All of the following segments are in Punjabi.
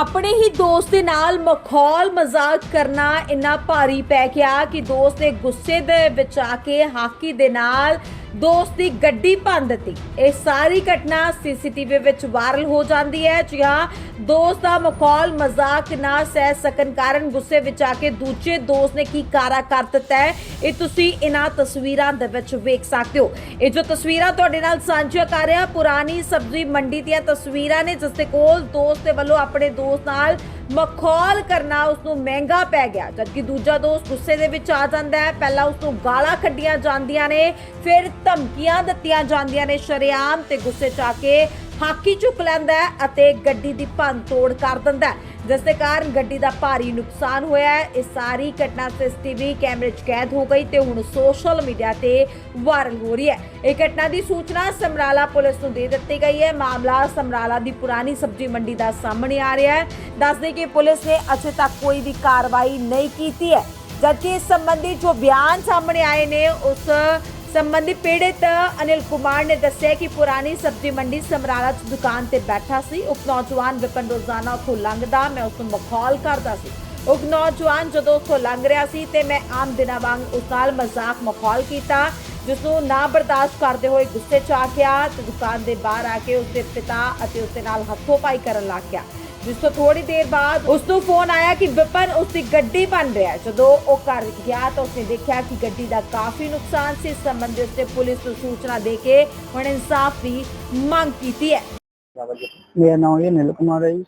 ਆਪਣੇ ਹੀ ਦੋਸਤ ਦੇ ਨਾਲ ਮਖੌਲ ਮਜ਼ਾਕ ਕਰਨਾ ਇੰਨਾ ਭਾਰੀ ਪੈ ਗਿਆ ਕਿ ਦੋਸਤ ਦੇ ਗੁੱਸੇ ਦੇ ਵਿੱਚ ਆ ਕੇ ਹਾਕੀ ਦੇ ਨਾਲ ਦੋਸਤ ਦੀ ਗੱਡੀ ਭੰਨ ਦਿੱਤੀ। ਇਹ ਸਾਰੀ ਘਟਨਾ ਸੀਸੀਟੀਵੀ ਵਿੱਚ ਵਾਇਰਲ ਹੋ ਜਾਂਦੀ ਹੈ। ਜੀ ਹਾਂ, ਦੋਸਤ ਦਾ ਮਖੌਲ ਮਜ਼ਾਕ ਨਾ ਸਹਿ ਸਕਣ ਕਾਰਨ ਗੁੱਸੇ ਵਿੱਚ ਆ ਕੇ ਦੂਜੇ ਦੋਸਤ ਨੇ ਕੀ ਕਾਰਾ ਕਰ ਦਿੱਤਾ ਹੈ, ਇਹ ਤੁਸੀਂ ਇਹਨਾਂ ਤਸਵੀਰਾਂ ਦੇ ਵਿੱਚ ਵੇਖ ਸਕਦੇ ਹੋ। ਇਹ ਜੋ ਤਸਵੀਰਾਂ ਤੁਹਾਡੇ ਨਾਲ ਸਾਂਝਾ ਕਰ ਰਿਹਾ, ਪੁਰਾਣੀ ਸਬਜ਼ੀ ਮੰਡੀ ਦੀਆਂ ਤਸਵੀਰਾਂ ਨੇ, ਜਿਸ ਦੇ ਕੋਲ ਦੋਸਤ ਦੇ ਵੱਲੋਂ ਆਪਣੇ ਦੋਸਤ ਨਾਲ ਮਖੌਲ ਕਰਨਾ ਉਸ ਨੂੰ ਮਹਿੰਗਾ ਪੈ ਗਿਆ। ਜਦਕਿ ਦੂਜਾ ਦੋਸਤ ਗੁੱਸੇ ਦੇ ਵਿੱਚ ਆ ਜਾਂਦਾ ਹੈ, ਪਹਿਲਾਂ ਉਸ ਨੂੰ ਗਾਲਾਂ ਕੱਢੀਆਂ ਜਾਂਦੀਆਂ ਨੇ, ਫਿਰ ਧਮਕੀਆਂ ਦਿੱਤੀਆਂ ਜਾਂਦੀਆਂ ਨੇ ਸ਼ਰੇਆਮ ਤੇ ਗੁੱਸੇ 'ਚ ਆ ਕੇ ਹਾਕੀ ਚੁੱਕ ਲੈਂਦਾ ਅਤੇ ਗੱਡੀ ਦੀ ਭੰਨ ਤੋੜ ਕਰ ਦਿੰਦਾ ਜਿਸ ਦੇ ਕਾਰਨ ਗੱਡੀ ਦਾ ਭਾਰੀ ਨੁਕਸਾਨ ਹੋਇਆ ਹੈ। ਇਹ ਸਾਰੀ ਘਟਨਾ ਸੀਸੀਟੀਵੀ ਕੈਮਰੇ 'ਚ ਕੈਦ ਹੋ ਗਈ ਤੇ ਹੁਣ ਸੋਸ਼ਲ ਮੀਡੀਆ ਤੇ ਵਾਇਰਲ ਹੋ ਰਹੀ ਹੈ। ਇਹ ਘਟਨਾ ਦੀ ਸੂਚਨਾ ਸਮਰਾਲਾ ਪੁਲਿਸ ਨੂੰ ਦੇ ਦਿੱਤੀ ਗਈ ਹੈ। ਮਾਮਲਾ ਸਮਰਾਲਾ ਦੀ ਪੁਰਾਣੀ ਸਬਜ਼ੀ ਮੰਡੀ ਦਾ ਸਾਹਮਣੇ ਆ ਰਿਹਾ ਹੈ। ਦੱਸਦੇ ਕਿ ਪੁਲਿਸ ਨੇ ਅਜੇ ਤੱਕ ਕੋਈ ਵੀ ਕਾਰਵਾਈ ਨਹੀਂ ਕੀਤੀ ਹੈ। ਜਦਕਿ ਇਸ ਸੰਬੰਧੀ ਜੋ ਬਿਆਨ ਸਾਹਮਣੇ ਆਏ ਨੇ, ਉਸ ਸੰਬੰਧੀ ਪੀੜਤ ਅਨਿਲ ਕੁਮਾਰ ਨੇ ਦੱਸਿਆ ਕਿ ਪੁਰਾਣੀ ਸਬਜ਼ੀ ਮੰਡੀ ਸਮਰਾਲਾ 'ਚ ਦੁਕਾਨ ਤੇ ਬੈਠਾ ਸੀ। ਉਹ ਨੌਜਵਾਨ ਵਿਪਨ ਰੋਜ਼ਾਨਾ ਉੱਥੋਂ ਲੰਘਦਾ, ਮੈਂ ਉਸ ਨੂੰ ਮਖੌਲ ਕਰਦਾ ਸੀ। ਉਹ ਨੌਜਵਾਨ ਜਦੋਂ ਉੱਥੋਂ ਲੰਘ ਰਿਹਾ ਸੀ ਤੇ ਮੈਂ ਆਮ ਦਿਨਾਂ ਵਾਂਗ ਉਸ ਨਾਲ ਮਜ਼ਾਕ ਮਖੌਲ ਕੀਤਾ, ਜਿਸ ਨੂੰ ਨਾ ਬਰਦਾਸ਼ਤ ਕਰਦੇ ਹੋਏ ਗੁੱਸੇ 'ਚ ਆ ਗਿਆ ਤੇ ਦੁਕਾਨ ਦੇ ਬਾਹਰ ਆ ਕੇ ਉਸਦੇ ਪਿਤਾ ਅਤੇ ਉਸ ਦੇ ਨਾਲ ਹੱਥੋਂ ਪਾਈ ਕਰਨ ਲੱਗ ਗਿਆ। ਜਿਸ ਤੋਂ ਥੋੜੀ ਦੇਰ ਬਾਅਦ ਉਸ ਨੂੰ ਫੋਨ ਆਇਆ ਕਿ ਵਿਪਨ ਉਸ ਦੀ ਗੱਡੀ ਬਣ ਰਿਹਾ ਹੈ। ਜਦੋਂ ਉਹ ਘਰ ਗਿਆ ਤਾਂ ਉਸਨੇ ਦੇਖਿਆ ਕਿ ਗੱਡੀ ਦਾ ਕਾਫੀ ਨੁਕਸਾਨ ਸੀ। ਇਸ ਸੰਬੰਧੀ ਉਸਨੇ ਪੁਲਿਸ ਨੂੰ ਸੂਚਨਾ ਦੇ ਕੇ ਹੁਣ ਇਨਸਾਫ ਦੀ ਮੰਗ ਕੀਤੀ ਹੈ। ਮੇਰਾ ਨਾਮ ਇਹ ਨਿਲ ਕੁਮਾਰ ਹੈ ਜੀ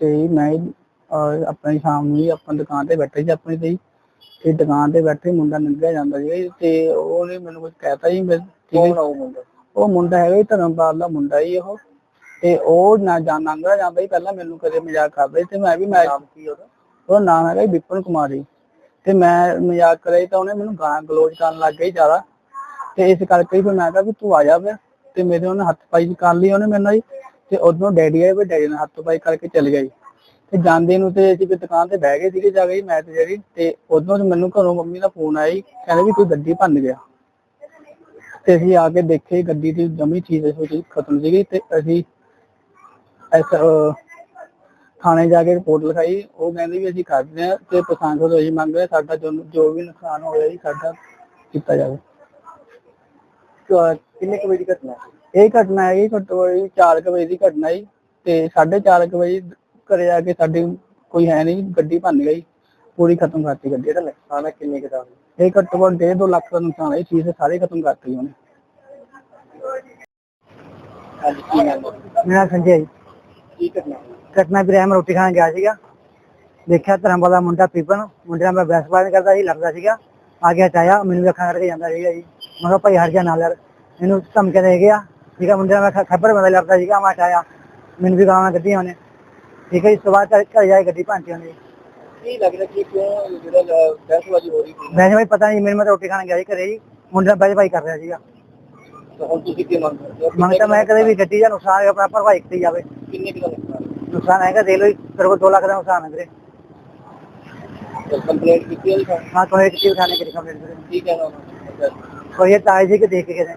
ਤੇ ਮੈਂ ਅਹ, ਆਪਣੀ ਸ਼ਾਮ ਨੂੰ ਹੀ ਆਪਣੀ ਦੁਕਾਨ ਤੇ ਬੈਠੇ ਸੀ ਆਪਣੀ ਤੇ ਜੀ, ਤੇ ਦੁਕਾਨ ਤੇ ਬੈਠੇ ਮੁੰਡਾ ਲੰਘਿਆ ਜਾਂਦਾ ਸੀ ਤੇ ਉਹਨੇ ਮੈਨੂੰ ਕੁਝ ਕਹਿਤਾ ਜੀ ਮੈਂ ਠੀਕ ਹੈ। ਉਹ ਮੁੰਡਾ? ਉਹ ਮੁੰਡਾ ਹੈਗਾ ਜੀ ਧਰਮਪਾਲ ਦਾ ਮੁੰਡਾ ਜੀ ਉਹ। ਤੇ ਉਹ ਨਾ ਜਾਂ ਲੰਘਦਾ ਜਾਂਦਾ ਸੀ ਪਹਿਲਾਂ ਮੈਨੂੰ ਕਦੇ ਮਜ਼ਾਕ ਕਰਦਾ ਤੇ ਮੈਂ ਵੀ ਮੈਂ ਉਹਦਾ? ਨਾਮ ਹੈਗਾ ਵਿਪਨ ਕੁਮਾਰ ਤੇ ਮੈਂ ਮਜ਼ਾਕ ਕਰਿਆ ਜੀ ਤਾਂ ਉਹਨੇ ਮੈਨੂੰ ਗਾਲਾਂ ਗਲੋਚ ਕਰਨ ਲੱਗ ਗਈ ਜ਼ਿਆਦਾ। ਤੇ ਇਸ ਕਰਕੇ ਹੀ ਫਿਰ ਮੈਂ ਕਿਹਾ ਵੀ ਤੂੰ ਆ ਜਾ ਫਿਰ। ਤੇ ਮੇਰੇ ਉਹਨੇ ਹੱਥ ਪਾਈ ਕਰ ਲਈ ਉਹਨੇ ਮੈਨੂੰ ਜੀ। ਤੇ ਉਦੋਂ ਡੈਡੀ ਆਏ ਵੀ ਡੈਡੀ ਨੇ ਹੱਥ ਪਾਈ ਕਰਕੇ ਚਲ ਜੀ। ਤੇ ਜਾਂਦੇ ਨੂੰ ਤੇ ਅਸੀਂ ਵੀ ਦੁਕਾਨ ਤੇ ਬਹਿ ਗਏ ਸੀਗੇ ਜਾ ਕੇ ਮੈਂ ਤੇ ਜਿਹੜੀ ਤੇ ਉਦੋਂ ਮੈਨੂੰ ਘਰੋਂ ਮੰਮੀ ਦਾ ਫੋਨ ਆਇਆ ਜੀ ਕਹਿੰਦੇ ਵੀ ਕੋਈ ਗੱਡੀ ਭੰਨ ਗਿਆ। ਤੇ ਅਸੀਂ ਆ ਕੇ ਦੇਖੇ ਗੱਡੀ ਦੀ ਜਮੀ ਚੀਜ਼ ਸੀ ਖਤਮ ਸੀਗੀ। ਤੇ ਅਸੀਂ ਥਾਣੇ ਜਾ ਕੇ ਰਿਪੋਰਟ ਲਿਖਾਈ। ਉਹ ਕਹਿੰਦੇ ਵੀ ਅਸੀਂ ਕਰਦੇ ਆ ਤੇ ਪਛਾਣ ਤੋਂ ਅਸੀਂ ਮੰਗ ਰਹੇ ਸਾਡਾ ਜੋ ਜੋ ਵੀ ਨੁਕਸਾਨ ਹੋਇਆ ਜੀ ਸਾਡਾ ਕੀਤਾ ਜਾਵੇ। ਕਿੰਨੇ ਕੁ ਵਜੇ ਦੀ ਘਟਨਾ ਇਹ ਘਟਨਾ ਹੈਗੀ ਘੱਟੋ ਘੱਟ 4 ਕੁ ਵਜੇ ਦੀ ਘਟਨਾ ਜੀ ਤੇ 4:30 ਕੁ ਵਜੇ ਘਰੇ ਆ ਕੇ ਸਾਡੀ ਕੋਈ ਹੈ ਨਹੀਂ ਗੱਡੀ ਭੰਨ ਗਈ। ਪੂਰੀ ਖਤਮ ਕਰਤੀ ਗੱਡੀ। ਇਹਦਾ ਨੁਕਸਾਨ ਕਿੰਨੇ ਕੁ ਦਾ? ਇਹ ਘੱਟੋ ਘੱਟ 1.5 ਲੱਖ ਦਾ ਨੁਕਸਾਨ ਹੈ। ਇਹ ਚੀਜ਼ ਸਾਰੇ ਖਤਮ ਕਰਤੀ ਉਹਨੇ। ਮੇਰਾ ਸੰਜੇ ਜੀ। ਕੀ ਘਟਨਾ ਘਟਨਾ ਵੀਰੇ ਮੈਂ ਰੋਟੀ ਖਾਣ ਗਿਆ ਸੀਗਾ। ਦੇਖਿਆ ਧਰਮ ਦਾ ਮੁੰਡਾ ਪੀਪਨ ਮੁੰਡੇ ਨਾਲ ਮੈਂ ਬੈਸਬਾਜ਼ੀ ਕਰਦਾ ਸੀ ਲੜਦਾ ਸੀਗਾ। ਆ ਗਿਆ ਚਾਇਆ ਮੈਨੂੰ ਵੀ ਅੱਖਾਂ ਕਰਕੇ ਜਾਂਦਾ ਸੀਗਾ ਜੀ। ਮੈਂ ਕਿਹਾ ਭਾਈ ਹਟ ਜਾ ਨਾਲ ਯਾਰ। ਇਹਨੂੰ ਧਮਕੇ ਦੇ ਗਿਆ। ਠੀਕ ਹੈ ਮੁੰਡੇ ਨਾਲ ਮੈਂ ਖੱਬਰ ਬੰਦਾ ਲੜਦਾ ਸੀਗਾ ਮੈਂ ਚਾਇਆ ਮੈਨੂੰ ਵੀ ਗਾਲਾਂ ਕੱਢੀਆਂ ਉਹਨੇ। ਠੀਕ ਹੈ ਇਸ ਤੋਂ ਬਾਅਦ ਘਰ ਜਾ ਕੇ ਗੱਡੀ ਭੰਨਤੀ ਉਹਨੇ। ਕੀ ਲੱਗਦਾ ਕਿ ਕਿਉਂ ਜਿਹੜਾ ਬੈਸਬਾਜ਼ੀ ਹੋ ਰਹੀ ਸੀ? ਮੈਂ ਭਾਈ ਪਤਾ ਨਹੀਂ ਮੈਨੂੰ ਮੈਂ ਰੋਟੀ ਖਾਣ ਗਿਆ ਸੀ ਘਰੇ ਜੀ। ਮੁੰਡੇ ਨਾਲ ਬੈਸਬਾਜ਼ੀ ਕਰ ਰਿਹਾ ਸੀਗਾ। ਹੁਣ ਤੁਸੀਂ ਕੀ ਮੰਗ ਕਰਦੇ ਹੋ? ਮੰਗ ਤਾਂ ਮੈਂ ਕਦੇ ਵੀ ਗੱਡੀ ਦਾ ਨੁਕਸਾਨ ਆਪਣਾ ਭਰਵਾਈ ਕੀਤੀ ਜਾਵੇ। ਕਿੰਨੇ ਕਿਲੋ ਨੁਕਸਾਨ? ਨੁਕਸਾਨ ਹੈਗਾ ਦੇ ਲੋ ਤੇਰੇ ਕੋਲ 2 ਲੱਖ ਦਾ ਨੁਕਸਾਨ ਹੈ ਵੀਰੇ। ਕੰਪਲੇਂਟ ਕੀਤੀ ਹੈ ਹਾਂ ਕੋਈ ਕਿਤੇ ਥਾਣੇ ਕਰੀ ਕੰਪਲੇਂਟ ਠੀਕ ਹੈ ਕੋਈ ਇਹ ਤਾਏ ਜੀ ਕੇ ਦੇਖ ਕੇ ਗਏ ਨੇ।